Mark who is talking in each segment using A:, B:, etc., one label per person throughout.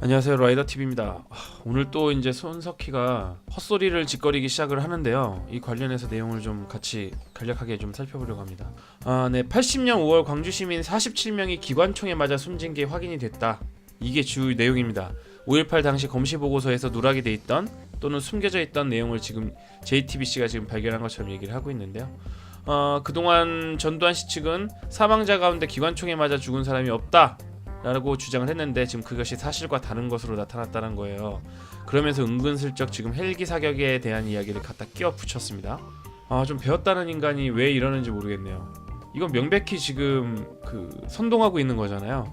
A: 안녕하세요. 라이더TV입니다. 오늘 또 이제 손석희가 헛소리를 짓거리기 시작을 하는데요. 이 관련해서 내용을 좀 같이 간략하게 좀 살펴보려고 합니다. 아, 네. 80년 5월 광주 시민 47명이 기관총에 맞아 숨진 게 확인이 됐다. 이게 주 내용입니다. 5.18 당시 검시 보고서에서 누락이 돼 있던 또는 숨겨져 있던 내용을 지금 JTBC가 지금 발견한 것처럼 얘기를 하고 있는데요. 어, 그동안 전두환 씨 측은 사망자 가운데 기관총에 맞아 죽은 사람이 없다 라고 주장을 했는데 지금 그것이 사실과 다른 것으로 나타났다는 거예요. 그러면서 은근슬쩍 지금 헬기 사격에 대한 이야기를 갖다 끼워 붙였습니다. 아, 좀 배웠다는 인간이 왜 이러는지 모르겠네요. 이건 명백히 지금 그 선동하고 있는 거잖아요.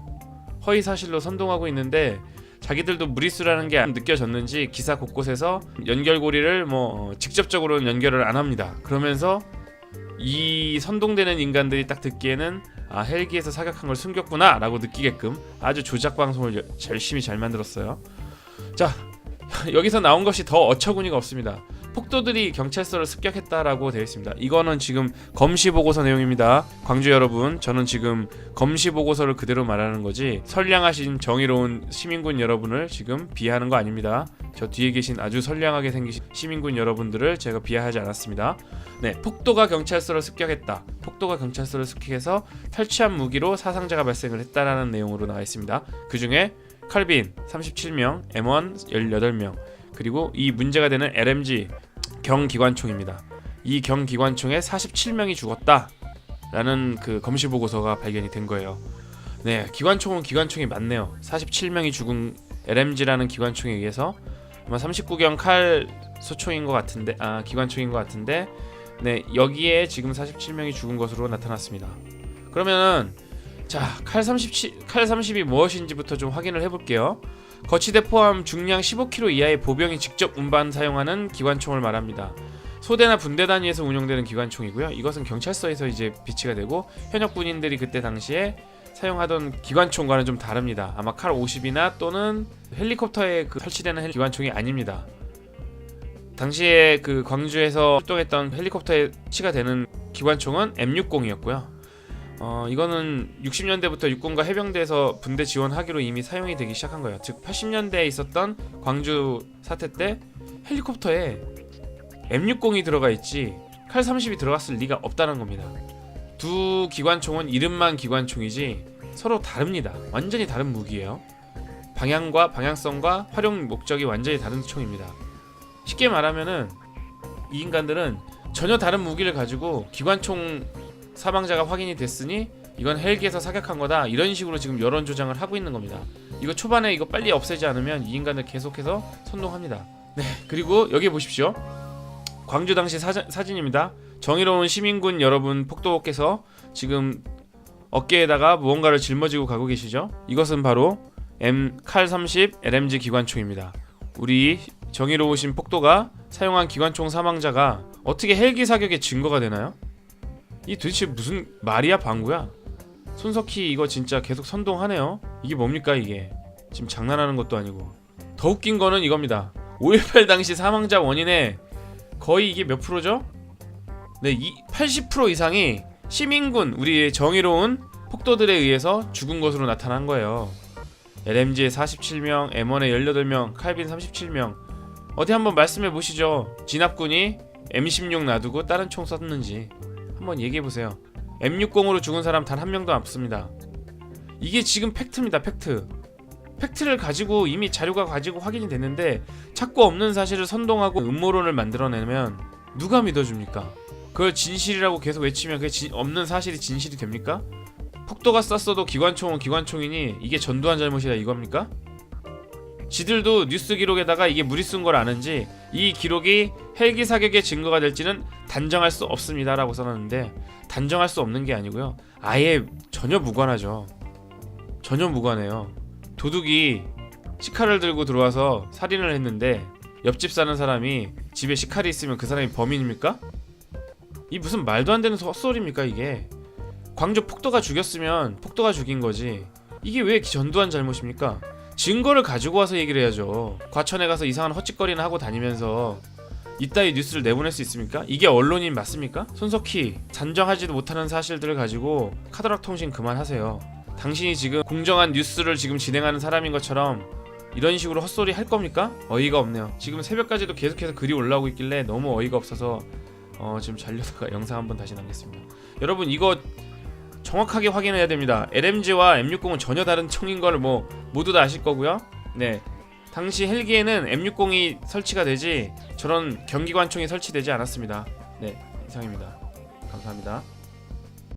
A: 허위 사실로 선동하고 있는데 자기들도 무리수라는 게안 느껴졌는지 기사 곳곳에서 연결고리를 뭐 어, 직접적으로는 연결을 안 합니다. 그러면서 이 선동되는 인간들이 딱 듣기에는 아 헬기에서 사격한 걸 숨겼구나 라고 느끼게끔 아주 조작 방송을 여- 열심히 잘 만들었어요. 자 여기서 나온 것이 더 어처구니가 없습니다. 폭도들이 경찰서를 습격했다라고 되어 있습니다. 이거는 지금 검시 보고서 내용입니다. 광주 여러분, 저는 지금 검시 보고서를 그대로 말하는 거지 선량하신 정의로운 시민군 여러분을 지금 비하하는 거 아닙니다. 저 뒤에 계신 아주 선량하게 생기신 시민군 여러분들을 제가 비하하지 않았습니다. 네, 폭도가 경찰서를 습격했다. 폭도가 경찰서를 습격해서 탈취한 무기로 사상자가 발생을 했다라는 내용으로 나와 있습니다. 그 중에 칼빈 37명, M1 18명, 그리고 이 문제가 되는 LMG 경기관총입니다. 이 경기관총에 47명이 죽었다라는 그 검시 보고서가 발견이 된 거예요. 네, 기관총은 기관총이 맞네요. 47명이 죽은 LMG라는 기관총에 의해서 아마 39경 칼 소총인 것 같은데 아 기관총인 것 같은데 네 여기에 지금 47명이 죽은 것으로 나타났습니다. 그러면은 자칼 37, 칼 30이 무엇인지부터 좀 확인을 해볼게요. 거치대 포함 중량 15kg 이하의 보병이 직접 운반 사용하는 기관총을 말합니다. 소대나 분대 단위에서 운용되는 기관총이고요. 이것은 경찰서에서 이제 비치가 되고 현역 군인들이 그때 당시에 사용하던 기관총과는 좀 다릅니다. 아마 칼 50이나 또는 헬리콥터에 그 설치되는 헬- 기관총이 아닙니다. 당시에 그 광주에서 출동했던 헬리콥터에 치가 되는 기관총은 M60이었고요. 어, 이거는 60년대부터 육군과 해병대에서 분대 지원하기로 이미 사용이 되기 시작한 거예요. 즉 80년대에 있었던 광주 사태 때 헬리콥터에 M60이 들어가 있지 칼 30이 들어갔을 리가 없다는 겁니다. 두 기관총은 이름만 기관총이지 서로 다릅니다. 완전히 다른 무기예요. 방향과 방향성과 활용 목적이 완전히 다른 총입니다. 쉽게 말하면은 이 인간들은 전혀 다른 무기를 가지고 기관총 사망자가 확인이 됐으니 이건 헬기에서 사격한 거다 이런 식으로 지금 여론 조장을 하고 있는 겁니다. 이거 초반에 이거 빨리 없애지 않으면 이 인간을 계속해서 선동합니다. 네 그리고 여기 보십시오. 광주 당시 사진, 사진입니다. 정의로운 시민군 여러분 폭도께서 지금 어깨에다가 무언가를 짊어지고 가고 계시죠? 이것은 바로 M 칼30 LMG 기관총입니다. 우리 정의로우신 폭도가 사용한 기관총 사망자가 어떻게 헬기 사격의 증거가 되나요? 이 도대체 무슨 말이야 방구야? 손석희 이거 진짜 계속 선동하네요. 이게 뭡니까 이게? 지금 장난하는 것도 아니고. 더 웃긴 거는 이겁니다. 5.18 당시 사망자 원인의 거의 이게 몇 프로죠? 네, 이80% 이상이 시민군 우리 정의로운 폭도들에 의해서 죽은 것으로 나타난 거예요. LMG에 47명, M1에 18명, 칼빈 37명. 어디 한번 말씀해 보시죠. 진압군이 M16 놔두고 다른 총 썼는지 한번 얘기해 보세요. M60으로 죽은 사람 단 한 명도 없습니다. 이게 지금 팩트입니다. 팩트. 팩트를 가지고 이미 자료가 가지고 확인이 됐는데 찾고 없는 사실을 선동하고 음모론을 만들어내면 누가 믿어줍니까? 그걸 진실이라고 계속 외치면 그게 진- 없는 사실이 진실이 됩니까? 폭도가 쐈어도 기관총은 기관총이니 이게 전두환 잘못이다 이겁니까? 지들도 뉴스 기록에다가 이게 무리 쓴 걸 아는지 이 기록이 헬기 사격의 증거가 될지는 단정할 수 없습니다라고 써놨는데 단정할 수 없는 게 아니고요. 아예 전혀 무관하죠. 전혀 무관해요. 도둑이 시칼을 들고 들어와서 살인을 했는데 옆집 사는 사람이 집에 시칼이 있으면 그 사람이 범인입니까? 이 무슨 말도 안 되는 헛소리입니까 이게? 광주 폭도가 죽였으면 폭도가 죽인 거지. 이게 왜 전두환 잘못입니까? 증거를 가지고 와서 얘기를 해야죠 과천에 가서 이상한 헛짓거리나 하고 다니면서 이따위 뉴스를 내보낼 수 있습니까? 이게 언론인 맞습니까? 손석희 단정하지도 못하는 사실들을 가지고 카더락 통신 그만하세요 당신이 지금 공정한 뉴스를 지금 진행하는 사람인 것처럼 이런 식으로 헛소리 할 겁니까? 어이가 없네요. 지금 새벽까지도 계속해서 글이 올라오고 있길래 너무 어이가 없어서 어, 지금 잘려다가 영상 한번 다시 남겼습니다. 여러분 이거 정확하게 확인해야 됩니다. LMG와 M60은 전혀 다른 총인 걸 뭐 모두 다 아실 거고요. 네. 당시 헬기에는 M60이 설치가 되지 저런 경기관총이 설치되지 않았습니다. 네, 이상입니다. 감사합니다.